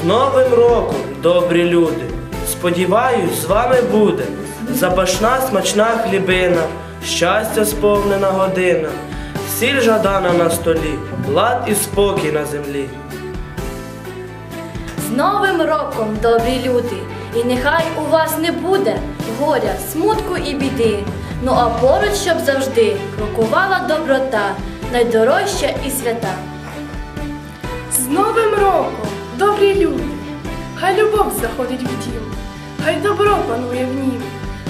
З Новим роком, добрі люди! Сподіваюсь, з вами буде запашна смачна хлібина, щастя сповнена година, сіль жадана на столі, лад і спокій на землі. З Новим роком, добрі люди! І нехай у вас не буде горя, смутку і біди. Ну а поруч, щоб завжди крокувала доброта, найдорожча і свята. З Новим роком, добрі люди! Хай любов заходить в дім, хай добро панує в нім,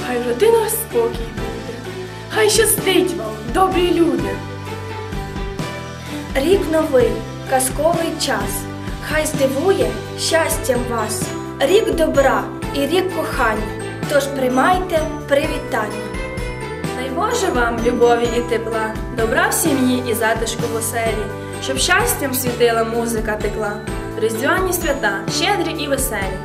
хай в родинах спокій буде, хай щастить вам, добрі люди! Рік новий, казковий час, хай здивує щастям вас. Рік добра і рік кохання. Тож приймайте привітання. Боже вам любові і тепла, добра в сім'ї і затишку в оселі, щоб щастям світила музика текла, різдвяні свята, щедрі і веселі.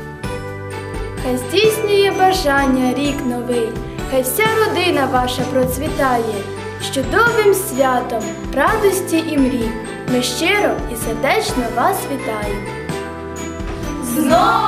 Хай здійснює бажання рік новий, хай вся родина ваша процвітає, з чудовим святом, радості і мрій. Ми щиро і сердечно вас вітаємо. З Новим роком!